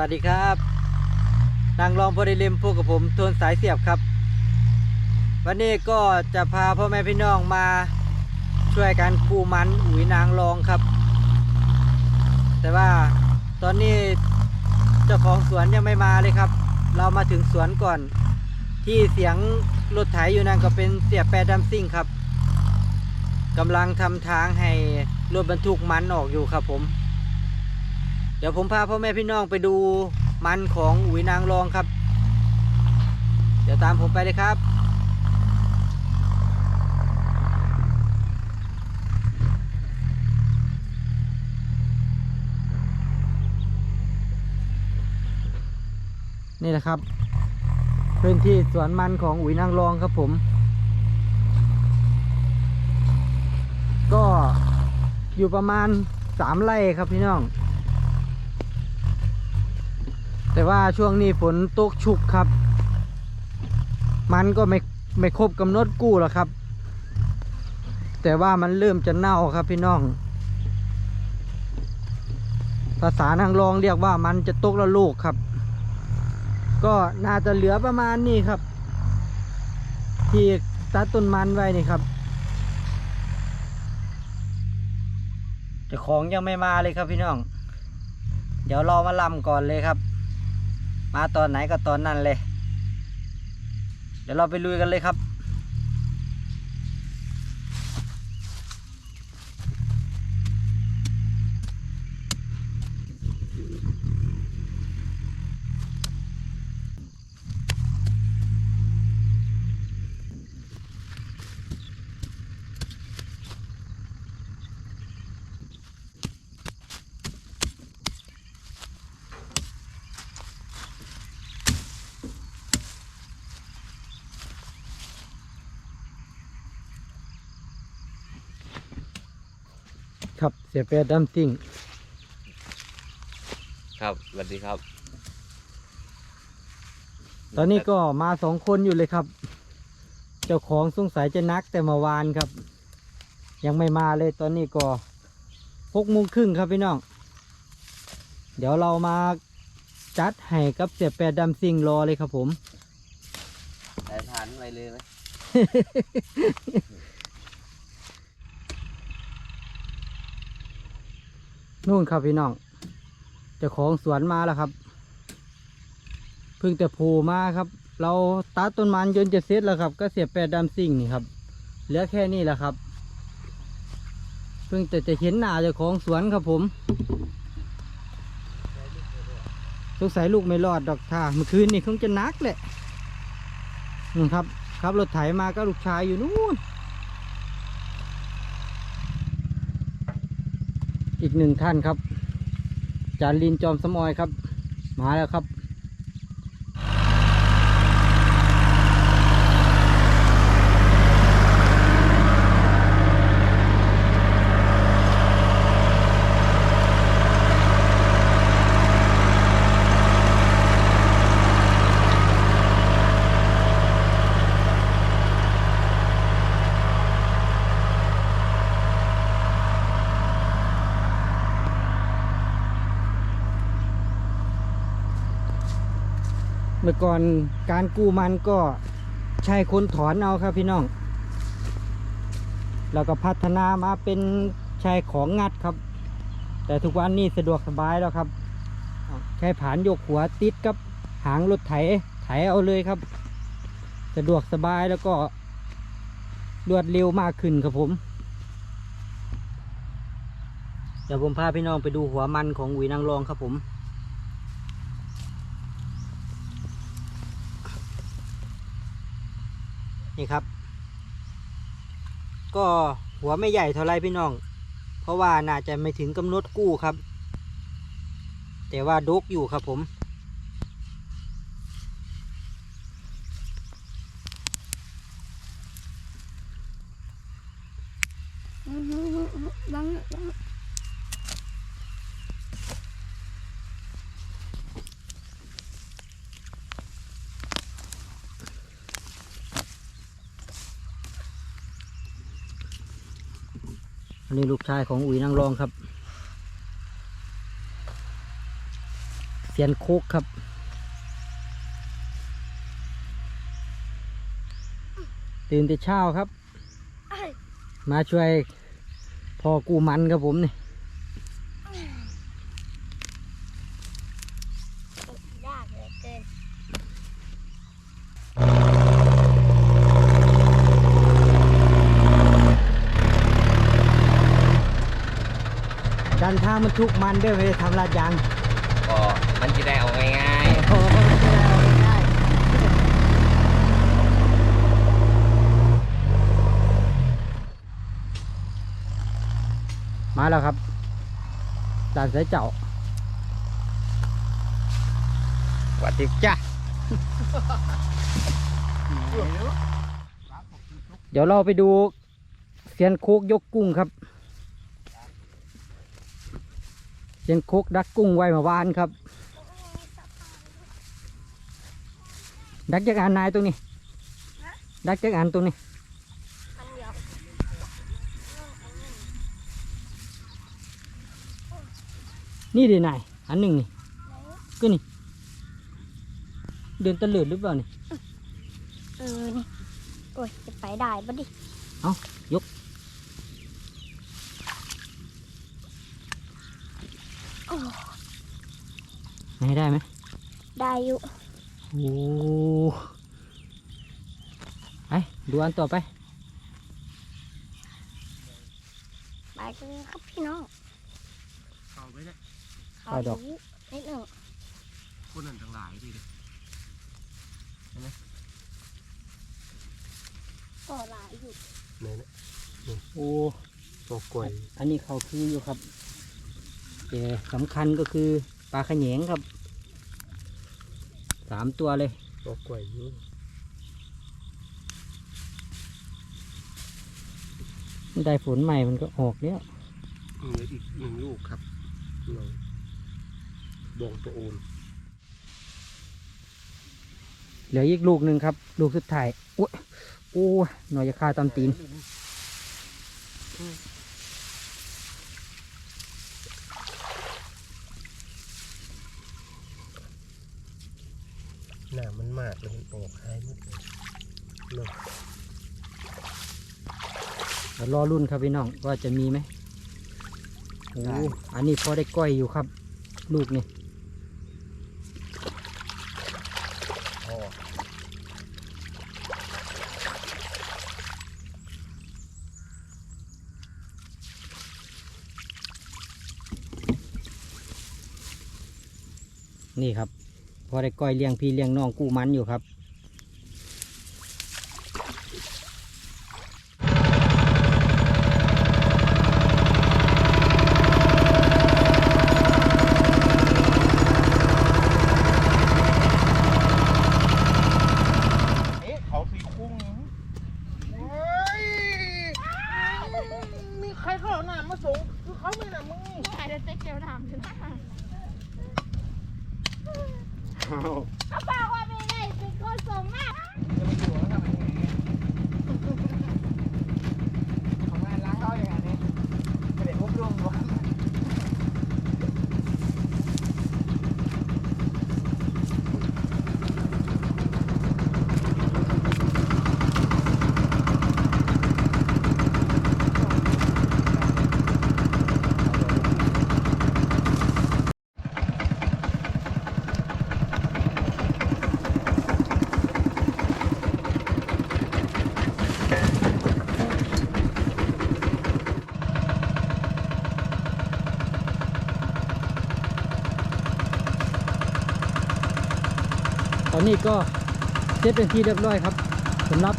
วัสดีครับ นางรองพอดีเลมพวกกับผมโทนสายเสียบครับ วันนี้ก็จะพาพ่อแม่พี่น้องมาช่วยกันกู้มันอุ๋ยนางรองครับ แต่ว่าตอนนี้เจ้าของสวนยังไม่มาเลยครับ เรามาถึงสวนก่อน ที่เสียงรถไถอยู่นั่นก็เป็นเสียบแปรดัมซิ่งครับกำลังทำทางให้รถบรรทุกมันออกอยู่ครับผม เดี๋ยวผมพาพ่อแม่พี่น้องไปดูมันของอุ๋ยนางรองครับ เดี๋ยวตามผมไปเลยครับนี่แหละครับ พื้นที่สวนมันของอุ๋ยนางรองครับผม ก็อยู่ประมาณสามไร่ครับพี่น้อง แต่ว่าช่วงนี้ฝนตกชุกครับ มันก็ไม่ไม่ครบกำหนดกู้แล้วครับ แต่ว่ามันเริ่มจะเน่าครับพี่น้อง ภาษานางรองเรียกว่ามันจะตกละลูกครับ ก็น่าจะเหลือประมาณนี้ครับ ที่ตัดต้นมันไว้นี่ครับจ้าของยังไม่มาเลยครับพี่น้อง เดี๋ยวรอมาลำก่อนเลยครับ มาตอนไหนก็ตอนนั้นเลย เดี๋ยวเราไปลุยกันเลยครับ ครับเสียเปียดัมซิ่งครับสวัสดีครับ ตอนนี้ก็มาสองคนอยู่เลยครับ เจ้าของสงสัยจะนักแต่เมื่อวานครับ ยังไม่มาเลยตอนนี้ก็หกโมงครึ่งครับพี่น้อง เดี๋ยวเรามาจัดให้กับเสียแปดดัมซิ่งรอเลยครับผมสายทานไปเลยไหม นู่นครับพี่น้องเจ้าของสวนมาแล้วครับเพิ่งแต่ผล่มาครับ เราตัดต้นมันจนจะเสร็จแล้วครับก็เสียแปดดำสิ่งนี่ครับ เหลือแค่นี้แหละครับ เพิ่งแต่จะเห็นหน้าเจ้าของสวนครับผมสงสัยลูกไม่รอดดอกท่าเมื่อคืนนี่คงจะนักแหละนู่ครับ ครับรถไถมาก็ลูกชายอยู่นู่น อีกหนึ่งท่านครับ จานลินจอมสมอยครับ มาแล้วครับ เมื่ก่อนการกู้มันก็ใช้คนถอนเอาครับพี่น้อง แล้วก็พัฒนามาเป็นใช้ของงัดครับ แต่ทุกวันนี้สะดวกสบายแล้วครับอะใช้ผานยกหัวติดกับหางรถไถไถเอาเลยครับ สะดวกสบายแล้วก็รวดเร็วมากขึ้นครับผม เดี๋ยวผมพาพี่น้องไปดูหัวมันของหวีนางรองครับผม นี่ครับ ก็หัวไม่ใหญ่เท่าไรพี่น้อง เพราะว่าน่าจะไม่ถึงกำหนดกู้ครับ แต่ว่าดกอยู่ครับผม บังบัง อันนี้ลูกชายของอุ๋ยนางรองครับ เสีซียนโคกครับ ตื่นแต่เช้าครับ มาช่วยพอกูมันครับผมนี่ ยากเหลือเกิน ดันทางมันทุกมันด้ไม่ได้ทำลาดยางก็มันจะได้เอาง่ายโอ้โหมันจะได้เอาง่ายๆมาแล้วครับด่านสายเจ้าสวัสดีจ้าเดี๋ยวเราไปดูเซียนโคกยกกุ้งครับ เซี ยนโคกดักกุ้งไว้เมาวานครับ ดักจากอันนายตรงนี้ ดักจากอันตรงนี้อันเดียวนี่ดินายอันหนึ่งนี่ก็นี่ เดินตะเลิดหรือเปล่านี่เออนี่โอ้ยจะไปได้ปะดิ เอายก โอ้ไม่ได้ไหมได้อยู่โอ้ไปดูอันต่อไปไปกันเลยครับพี่น้องเอาไปเลยเอาดอกนิดหนึ่งคนนั้นทั้งหลายดิก็หลายอยู่เนี่ยนะโอ้ตัวกล้วยอันนี้เขาคืออยู่ครับ แต่สำคัญก็คือปลาขะแหยงครับสามตัวเลยตัวกล้วยอยู่ได้ฝนใหม่มันก็ออกแล้วเหลืออีกหนึ่งลูกครับน้องบองตัวโอนเหลืออีกลูกหนึ่งครับ ลูกสุดท้ายโอ้ยโอ้ยหน่อยจะฆ่าตามตีนากเลยมันออกหายหมดเลยเนาะเดี๋ยวรอรุ่นครับพี่น้องว่าจะมีไหมโอ้อันนี้พอได้ก้อยอยู่ครับ ลูกนี่นี่ครับ พอได้ก้อยเลี้ยงพี่เลี้ยงน้องกู้มันอยู่ครับ เอ๊ะเขาสีคุ้งเฮ้ยมีใครเข้าหน้ามาส่งคือเขาไม่น่ะมึง ใครจะเจ๊เกียวทำถึง อ้าว เขาบอกว่าไม่ได้เป็นคนส่งมาก ของงานล้างเขาอย่างนี้ไม่ได้อบรมวะ ตอนนี้ก็เสร็จเป็นที่เรียบร้อยครับสำหรับ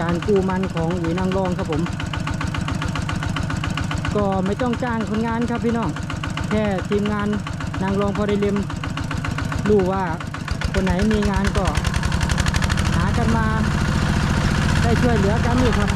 การกู้มันของหวีนางรองครับผม ก็ไม่ต้องจ้างคนงานครับพี่น้องแค่ทีมงานนางรองพอได้เลียมรู้ว่าคนไหนมีงานก็ หากันมาได้ช่วยเหลือกันอยู่ครับ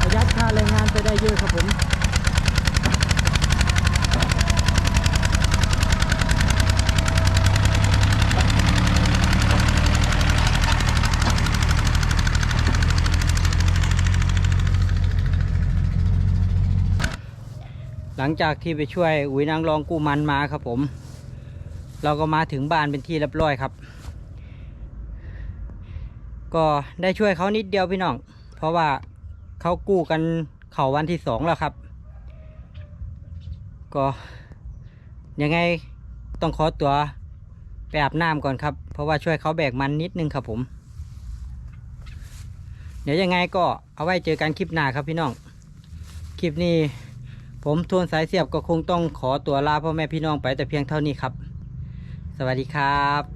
ประหยัดค่าแรงงานไปได้เยอะครับผม หลังจากที่ไปช่วยอุ๋ยนางรองกู้มันมาครับผม เราก็มาถึงบ้านเป็นที่เรียบร้อยครับ ก็ได้ช่วยเขานิดเดียวพี่น้อง เพราะว่าเขากู้กันเขาวันที่สองแล้วครับ ก็ยังไงต้องขอตัวไปอาบน้ำก่อนครับ เพราะว่าช่วยเขาแบกมันนิดนึงครับผม เดี๋ยวยังไงก็เอาไว้เจอกันคลิปหน้าครับพี่น้อง คลิปนี้ ผมทวนสายเสียบก็คงต้องขอตัวลาพ่อแม่พี่น้องไปแต่เพียงเท่านี้ครับ สวัสดีครับ